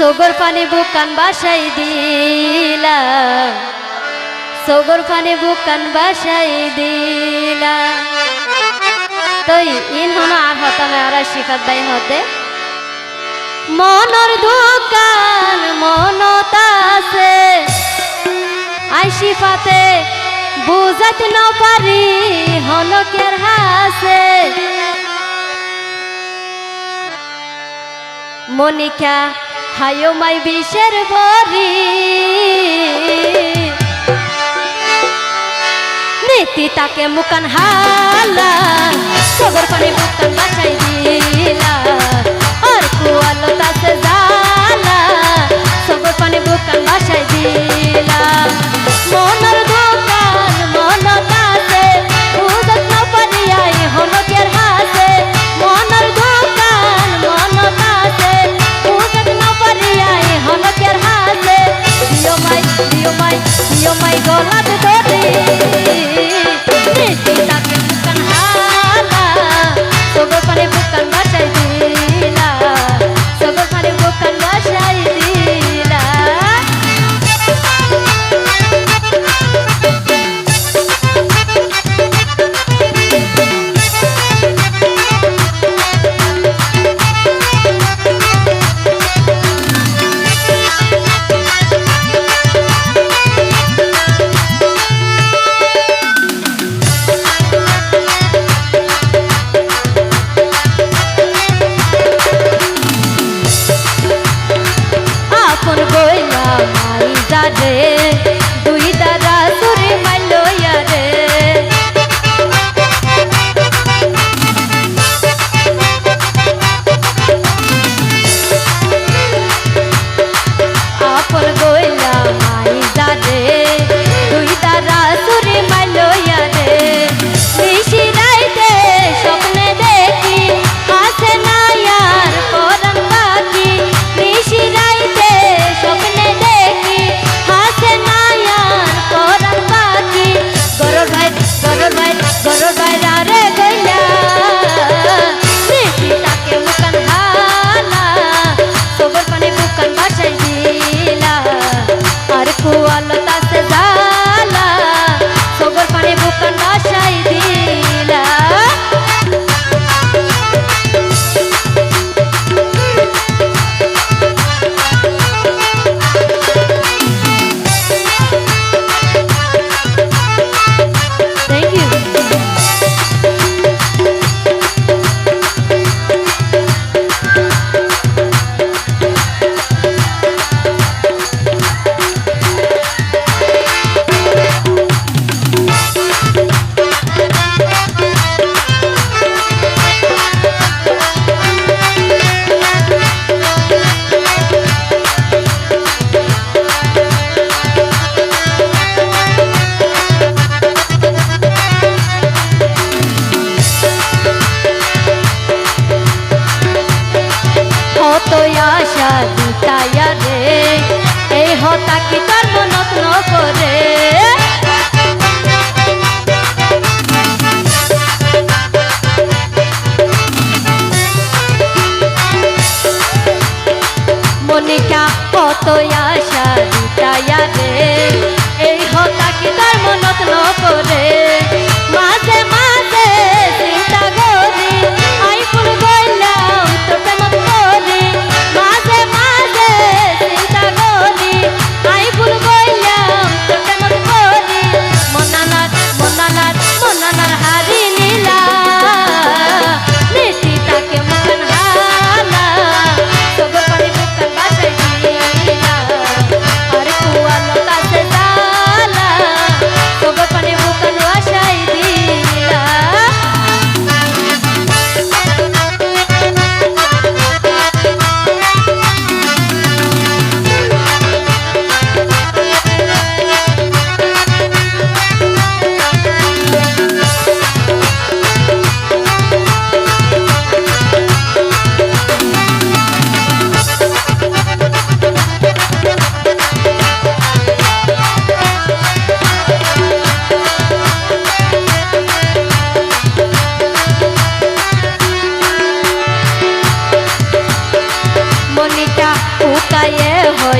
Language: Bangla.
সোগর পানে বুকান বাসাই দিলা। সোগর পানে বুকান বাসাই দিলা। তই ইন হন আর হতামে আর শিখাত দাই হতে মনর দোকান মনতাছে আইসি পাতে বুঝাইতে ন পারি হাসে মনিকা হায়ো মাই বিষের বরি। নেতি তাকে মুকান হালা সবর পানি মুকান বাঁচাই দিলা। জুতাইয়া রে এই কত আশা জুতাইয়া রে এই হতা কি তার মনত নকরে?